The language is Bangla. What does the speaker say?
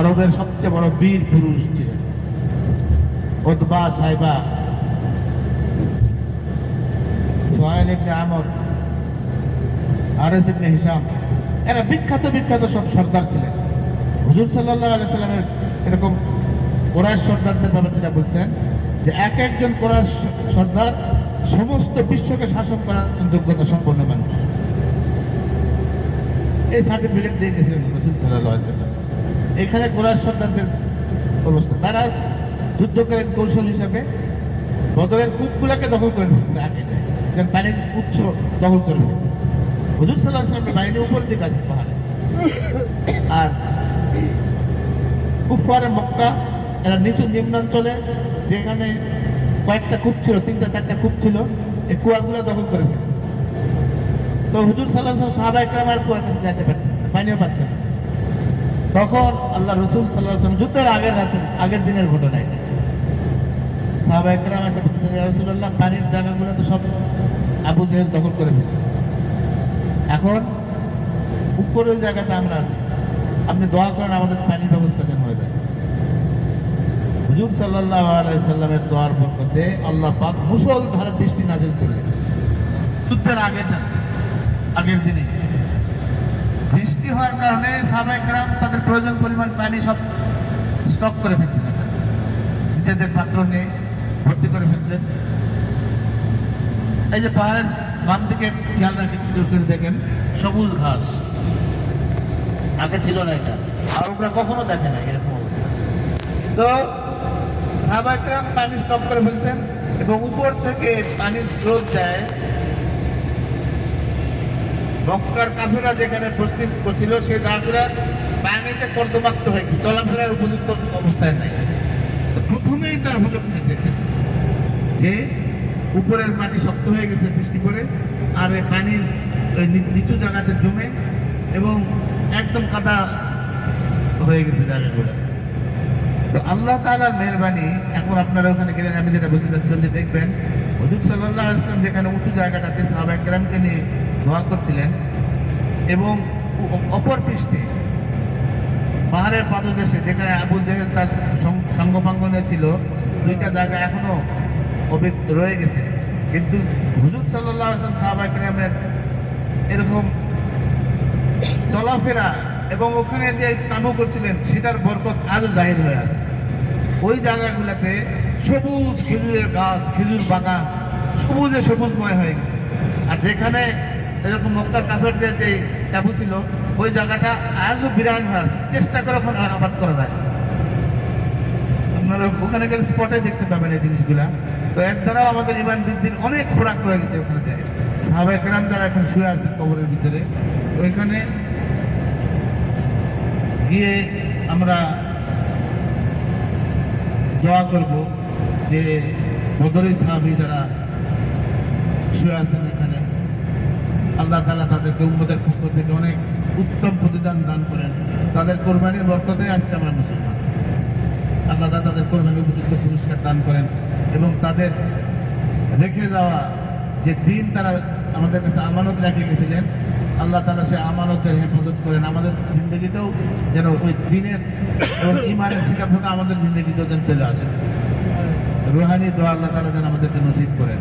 আরবের সবচেয়ে বড় বীর পুরুষ ছিলেন। ওতবা সাইবা। সোহেল ইবনে আমর ইবনে হিসাম এরা বিখ্যাত বিখ্যাত সব সর্দার ছিলেন। হুজুর সাল্লাহ আলি সাল্লামের এরকম কোরআশ সর্দারদের ব্যাপারে যেটা বলছেন, যে এক একজন কোরআশ সর্দার সমস্ত বিশ্বকে শাসন করার যোগ্যতা সম্পন্ন মানুষ। এই সার্টিফিকেট দিয়ে গেছিলেন রসুল সাল্লাহ সাল্লাম এখানে কোরআশ সর্দারদের অবস্থা। তারা যুদ্ধকালীন কৌশল হিসাবে বদরের কূপগুলাকে দখল করে ফেলছে আগে। যেন পানির উৎস দখল করে ফেলছে। হুজুর সাল্লাহ সাল্লামের বাহিনী উপর দিকে আছে পাহাড়ে। আর কুফারে মক্কা, এরা নিচু নিম্নাঞ্চলে, যেখানে কয়েকটা কূপ ছিল, তিনটা চারটা কূপ ছিল, এই কুয়াগুলো দখল করে ফেলছে। তো হুজুর সাল্লাহ সাহাবা আর কুয়ার কাছে যাইতে পারতেছে পানিও পাচ্ছে না। তখন আল্লাহ রসুল সাল্লাহ সাল্লাম যুদ্ধের আগের রাতে, আগের দিনের ঘটনা এটা সাহাবা একরাম এসে বলতেছেন রাসূলুল্লাহ, পানির জায়গাগুলো তো সব আবু জেহেল দখল করে ফেলছে। এখন উপরের জায়গাতে আমরা আছি। আপনি দোয়া করেন, আমাদের পানির ব্যবস্থা যেন হয়ে যায়। হুজুর সাল্লাহ আলাইসাল্লামের দোয়ার বরকতে আল্লাহ পাক মুসলধারে বৃষ্টি নাজিল করলেন। যুদ্ধের আগেটা আগের দিনে বৃষ্টি হওয়ার কারণে সাহাবাইকরাম তাদের প্রয়োজন পরিমাণ পানি সব স্টক করে ফেলছেন। নিজেদের পাত্র নিয়ে ভর্তি করে ফেলছেন এই যে পাহাড়ের বাম দিকে খেয়াল রাখে করে দেখেন, সবুজ ঘাস। আগে ছিল না এটা। আর ওরা কখনো দেখে না এরকম অবস্থা। তো সাহাবাকরাম পানি স্টক করে ফেলছেন এবং উপর থেকে পানির স্রোত যায় মক্কার কাফেরা যেখানে প্রস্তুত করছিল সে জায়গাগুলা পানিতে কর্দমাক্ত হয়ে গেছে, চলাফেরার উপযুক্ত অবস্থায় নাই। তো প্রথমেই তার হুজুর নিয়েছে যে উপরের মাটি শক্ত হয়ে গেছে বৃষ্টি করে, আর এই পানির নিচু জায়গাতে জমে এবং একদম কাদা হয়ে গেছে জায়গাগুলো। তো আল্লাহ তাআলার মেহরবানি, এখন আপনারা ওখানে গেলেন, আমি যেটা বলতে চাচ্ছি যে দেখবেন, হজুর সাল্লাহ আসলাম যেখানে উঁচু জায়গাটাতে সাহাবা একরামকে নিয়ে দোয়া করছিলেন এবং অপর পৃষ্ঠে পাহাড়ের পাদদেশে, যেখানে আবু জেহেল তার সং- সঙ্গপাঙ্গ ছিল, দুইটা জায়গা এখনও অভিক, রয়ে গেছে। কিন্তু হুজুর সাল্লাহ আসলাম সাহাবা একরামের এরকম চলাফেরা এবং ওখানে যে কামও করছিলেন, সেটার বরকত আজও জাহির হয়ে আছে। ওই জায়গাগুলোতে সবুজ খেজুরের গাছ, খেজুর বাগান, সবুজে সবুজময় হয়ে গেছে। আর যেখানে এরকম মক্কার কাফেরদের যে ট্যাবু ছিল, ওই জায়গাটা আজও বিরান হয়ে আছে। চেষ্টা করে ওখানে আবাদ করা যায় আপনারা ওখানে গেলে স্পটে দেখতে পাবেন এই জিনিসগুলা। তো এর দ্বারাও আমাদের ইমান বৃদ্ধির অনেক খোরাক রয়ে গেছে ওখানে। যায় সাহাবাই কেরাম যারা এখন শুয়ে আছে কবরের ভিতরে, ওইখানে গিয়ে আমরা দোয়া করব যে বদরি সাহাবি যারা শুয়ে আছেন এখানে, আল্লাহ তালা তাদেরকে উম্মদের পক্ষ থেকে অনেক উত্তম প্রতিদান দান করেন। তাদের কোরবানির বরকতে আজকে আমরা মুসলমান। আল্লাহ তাদের কোরবানির উপযুক্ত পুরস্কার দান করেন এবং তাদের রেখে যাওয়া যে দিন তারা আমাদের কাছে আমানত রেখে গেছিলেন আল্লাহ তালা সে আমানতের হেফাজত করেন। আমাদের জিন্দগিতেও যেন ওই দিনের ইমানের থেকে আমাদের জিন্দগিতেও যেন চলে আসে। রুহানি দোয়া আল্লাহ তালা যেন আমাদেরকে নসিব করেন।